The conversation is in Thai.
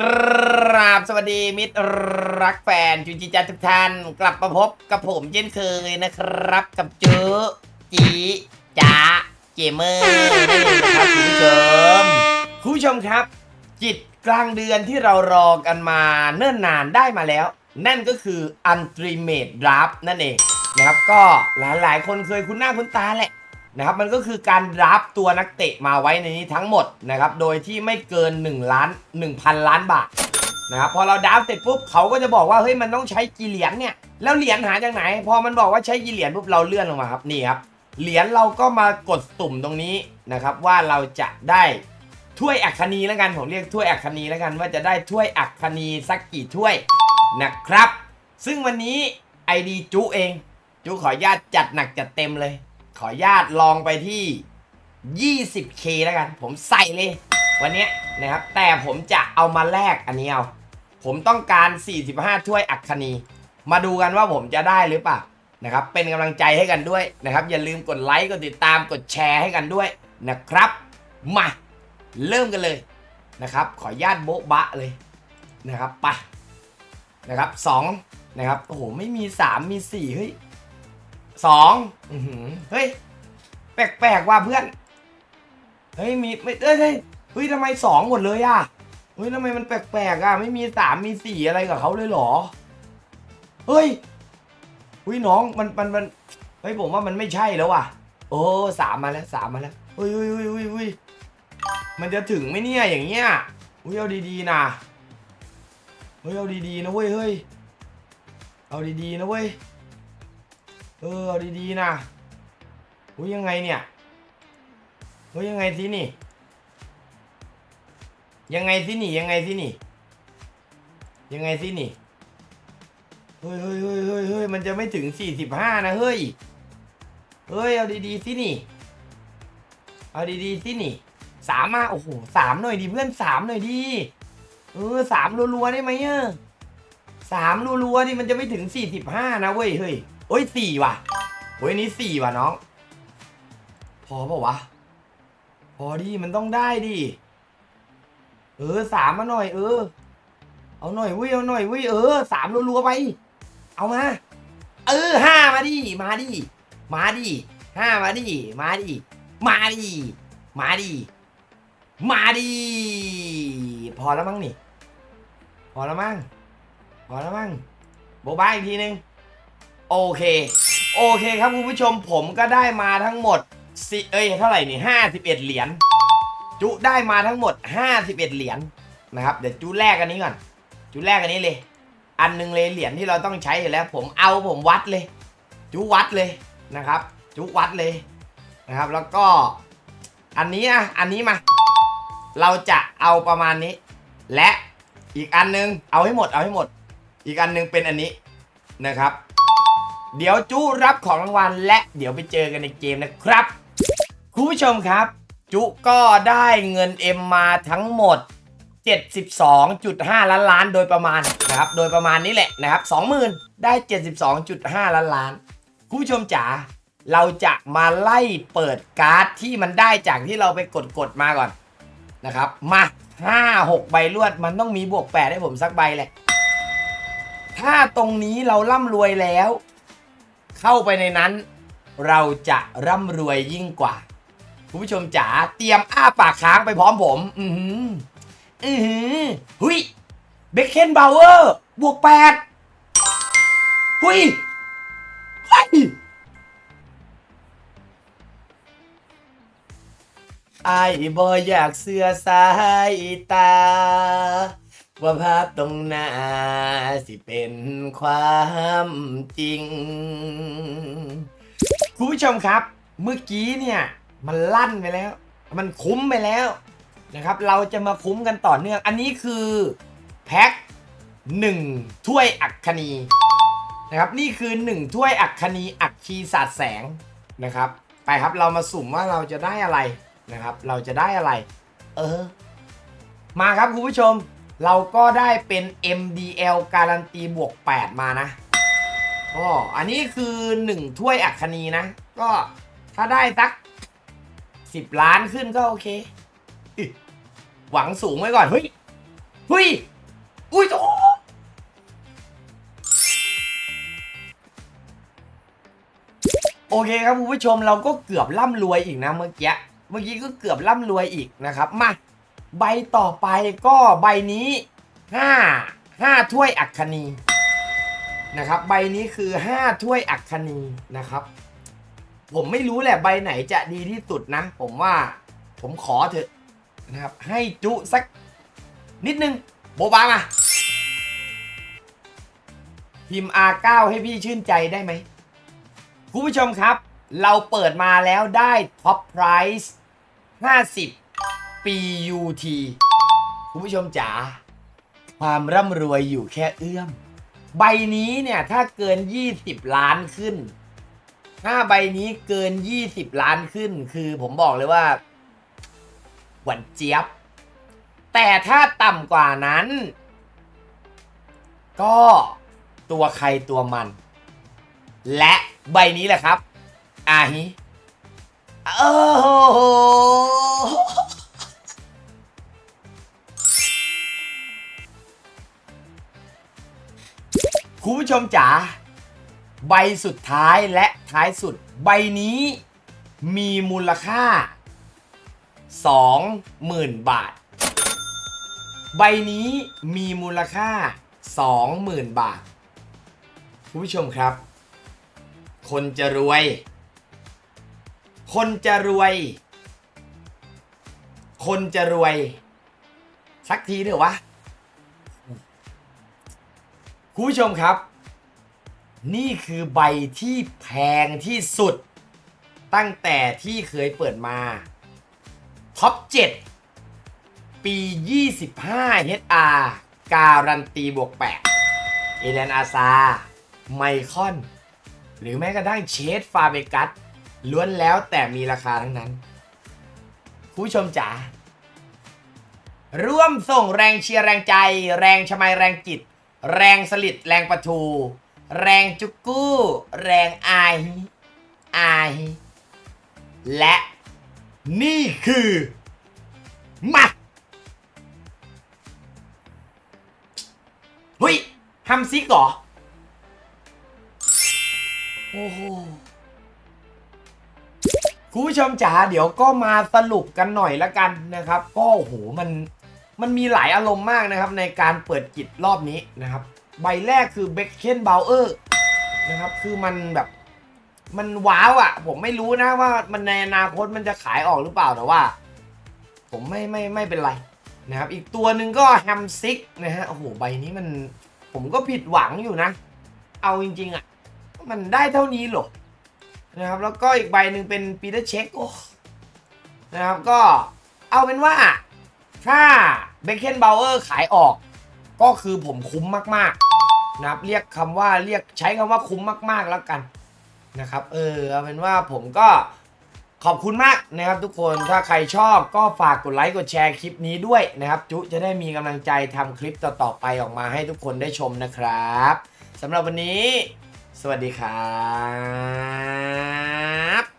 กราบสวัสดีมิตรรักแฟนจุจิจันทุกท่าน กลับมาพบกับผมเช่นเคยนะครับ กับเจอจีจ๋าเกมเมอร์นั่นเองนะครับคุณผู้ชมคุณผู้ชมครับ จิตกลางเดือนที่เรารอกันมาเนิ่นนานได้มาแล้ว นั่นก็คือ Ultimate Draft นั่นเองนะครับก็หลายๆคนเคยคุ้นหน้าคุ้นตาแหละ นะครับมันก็คือการรับตัวนักเตะมาไว้ในนี้ทั้งหมดนะครับโดยที่ไม่เกิน1ล้าน1,000 ล้านบาทนะครับพอเราดับเสร็จปุ๊บเขาก็จะบอกว่าเฮ้ยมันต้องใช้กี่เหรียญเนี่ยแล้วเหรียญหาจากไหน พอมันบอกว่าใช้กี่เหรียญปุ๊บเราเลื่อนลงมาครับนี่ครับเหรียญเราก็มากดตุ่มตรงนี้นะครับว่าเราจะได้ถ้วยอัคคีแล้วกันผมเรียกถ้วยอัคคีแล้วกันว่าจะได้ถ้วยอัคคีสักกี่ถ้วยนะครับ ซึ่งวันนี้ไอดีจุเอง จุขออนุญาตจัดหนักจัดเต็มเลย ขออนุญาตลองไปที่ 20k แล้วกัน ผมใส่เลย วันนี้นะครับ แต่ผมจะเอามาแลกอันนี้เอา ผมต้องการ 45 ถ้วยอัคคีมาดูกันว่าผมจะได้หรือเปล่านะครับ เป็นกำลังใจให้กันด้วยนะครับ อย่าลืมกดไลค์ กดติดตาม กดแชร์ให้กันด้วยนะครับ มา เริ่มกันเลยนะครับ ขออนุญาตโบ๊ะบะเลยนะครับ ไปนะครับสองนะครับ โอ้โห ไม่มี 3 มี 4 เฮ้ย สองอื้อหือเฮ้ย แปลกๆว่าเพื่อน เฮ้ยมีไม่เอ้ยเฮ้ยเฮ้ยทำไมสองหมดเลยอะ เฮ้ยทำไมมันแปลกๆอะ ไม่มีสามมีสี่อะไรกับเขาเลยเหรอ เฮ้ยเฮ้ยน้องมันมันมันเฮ้ยผมว่ามันไม่ใช่แล้วว่ะ โอ้สามมาแล้วสามมาแล้วเฮ้ยเฮ้ยเฮ้ยเฮ้ยเฮ้ยมันจะถึงไหมเนี่ยอย่างเงี้ยเฮ้ยเอาดีๆนะเฮ้ยเอาดีๆนะเว้ยเฮ้ยเอาดีๆนะเว้ย เออดีๆนะอุ้ยยังไงเนี่ยเฮ้ยยังไงสินี่ ยังไงสินี่ยังไงสินี่ ยังไงสินี่ เฮ้ยเฮ้ยเฮ้ยเฮ้ยเฮ้ยมันจะไม่ถึงสี่สิบห้านะเฮ้ย เฮ้ยเอาดีๆสินี่ เอาดีๆสินี่สามมาโอ้โหสามหน่อยดิเพื่อนสามหน่อยดิเออสามรัวๆได้ไหมอะสามรัวๆนี่มันจะไม่ถึงสี่สิบห้านะเว้ยเฮ้ย อ้ยสี่ว่ะโอ้ยอันนี้สี่ว่ะน้อง พอปล่าวะ พอดิมันต้องได้ดิ เออสามมาหน่อย เออ เอาหน่อยเว้ยเอาหน่อยเว้ยเออสามรัวๆไป เอามา เออห้ามาดิ มาดิ มาดิห้ามาดิ มาดิ มาดิ มาดิ มาดิ พอแล้วมั้งนี่ พอแล้วมั้ง พอแล้วมั้งโบบายอีกทีนึง โอเค โอเคครับคุณผู้ชมผมก็ได้มาทั้งหมดสิเอ้ยเท่าไหร่นี่ห้าสิบเอ็ดเหรียญจุได้มาทั้งหมดห้าสิบเอ็ดเหรียญนะครับเดี๋ยวจุแรกอันนี้ก่อน จุแรกอันนี้เลย อันหนึงเลยเหรียญที่เราต้องใช้อยู่แล้ว ผมเอาผมวัดเลย จุวัดเลยนะครับ จุวัดเลยนะครับ แล้วก็อันนี้อะอันนี้มา เราจะเอาประมาณนี้ และอีกอันหนึงเอาให้หมดเอาให้หมด อีกอันหนึงเป็นอันนี้นะครับ เดี๋ยวจู้รับของรางวัล และเดี๋ยวไปเจอกันในเกมนะครับคุณผู้ชมครับ จุก็ได้เงินเอ็มมาทั้งหมด 72.5 ล้านล้านโดยประมาณนะครับ โดยประมาณนี้แหละนะครับ 20,000 ได้ 72.5 ล้านล้านคุณผู้ชมจ๋าเราจะมาไล่เปิดการ์ดที่มันได้จากที่เราไปกดกดๆมาก่อนนะครับ มา 5 6 ใบรวดมันต้องมีบวก 8 ให้ผมสักใบแหละ ถ้าตรงนี้เราร่ำรวยแล้ว เข้าไปในนั้น เราจะร่ำรวยยิ่งกว่า คุณผู้ชมจ๋าเตรียมอ้าปากค้างไปพร้อมผม อือหืออือหือหุยเบคเคนบาวเวอร์บวกแปดหุยเฮ้ยไอ้บอยอยากเสือสายตา ว่าภาพตรงหน้าสิเป็นความจริง คุณผู้ชมครับ เมื่อกี้เนี่ย มันลั่นไปแล้ว มันคุ้มไปแล้วนะครับ เราจะมาคุ้มกันต่อเนื่อง อันนี้คือแพ็ค1ถ้วยอัคคณีนะครับ นี่คือ1ถ้วยอัคคณีอัคคีศาสตร์แสงนะครับ ไปครับเรามาสุ่มว่าเราจะได้อะไรนะครับ เราจะได้อะไร เออ มาครับคุณผู้ชม เราก็ได้เป็น MDL การันตีบวก 8 มานะก็อันนี้คือ 1 ถ้วยอัคคีนะ ก็ถ้าได้สัก 10 ล้านขึ้นก็โอเคอหวังสูงไว้ก่อน เฮ้ยหุยอุ้ยโอ้โอเคครับคุณผู้ชมเราก็เกือบร่ำรวยอีกนะเมื่อกี้ เมื่อกี้ก็เกือบร่ำรวยอีกนะครับ มา ใบต่อไปก็ใบนี้ห้าห้าถ้วยอัคคณีนะครับ ใบนี้คือห้าถ้วยอัคคณีนะครับ ผมไม่รู้แหละใบไหนจะดีที่สุดนะ ผมว่าผมขอเถอะนะครับ ให้จุสักนิดนึง โบบามาพิมพ์ R9 ให้พี่ชื่นใจได้ไหมคุณผู้ชมครับ เราเปิดมาแล้วได้ท็อปไพรส์50 PUT คุณผู้ชมจ๋าความร่ำรวยอยู่แค่เอื้อม ใบนี้เนี่ย ถ้าเกิน 20 ล้านขึ้น ถ้าใบนี้เกิน 20 ล้านขึ้น คือผมบอกเลยว่าหวานเจี๊ยบ แต่ถ้าต่ำกว่านั้น ก็ตัวใครตัวมัน และใบนี้แหละครับ อาฮิโอ้โห คุณผู้ชมจ๋าใบสุดท้ายและท้ายสุด ใบนี้มีมูลค่า 20,000 บาท ใบนี้มีมูลค่า 20,000 บาท คุณผู้ชมครับ คนจะรวย คนจะรวย คนจะรวย สักทีเถอะวะ คุณผู้ชมครับ นี่คือใบที่แพงที่สุด ตั้งแต่ที่เคยเปิดมา ท็อป 7 ปี 25 HR การันตีบวก 8 เอเลนอาซา ไมคอน หรือแม้กระทั่งเชสฟาเบกัสล้วนแล้วแต่มีราคาทั้งนั้น ผู้ชมจ๋าร่วมส่งแรงเชียร์แรงใจ แรงชมัยแรงจิต แรงสลิดแรงประทู แรงจุกกู้ แรงไอายอและนี่คือมาเฮ้ยทำซิกเหรอ โอ้โหคุณผู้ชมจ๋าเดี๋ยวก็มาสรุปกันหน่อยละกันนะครับ ก็โอ้โหมัน มันมีหลายอารมณ์มากนะครับในการเปิดกิจรอบนี้นะครับ ใบแรกคือเบคเคนบาเออร์นะครับคือมันแบบมันว้าวอะ่ะ ผมไม่รู้นะว่ามันในอนาคตมันจะขายออกหรือเปล่าแต่ว่า ผมไม่ไม่ไม่เป็นไรนะครับ อีกตัวหนึ่งก็แฮมซิกนะฮะโอ้โหใบนี้มันผมก็ผิดหวังอยู่นะ เอาจริง ๆอะ่ะ มันได้เท่านี้เหรอนะครับ แล้วก็อีกใบหนึ่งเป็นปีเตอร์เช็คโอ้นะครับก็เอาเป็นว่า ถ้าเบคเคนบาเออร์ขายออก ก็คือผมคุ้มมากๆนะครับเรียกคำว่าเรียกใช้คำว่าคุ้มมากๆแล้วกันนะครับเออเอาเป็นว่าผมก็ขอบคุณมากนะครับทุกคนถ้าใครชอบก็ฝากกดไลค์กดแชร์คลิปนี้ด้วยนะครับ จุจะได้มีกำลังใจทำคลิปต่อๆไปออกมาให้ทุกคนได้ชมนะครับสำหรับวันนี้ สวัสดีครับ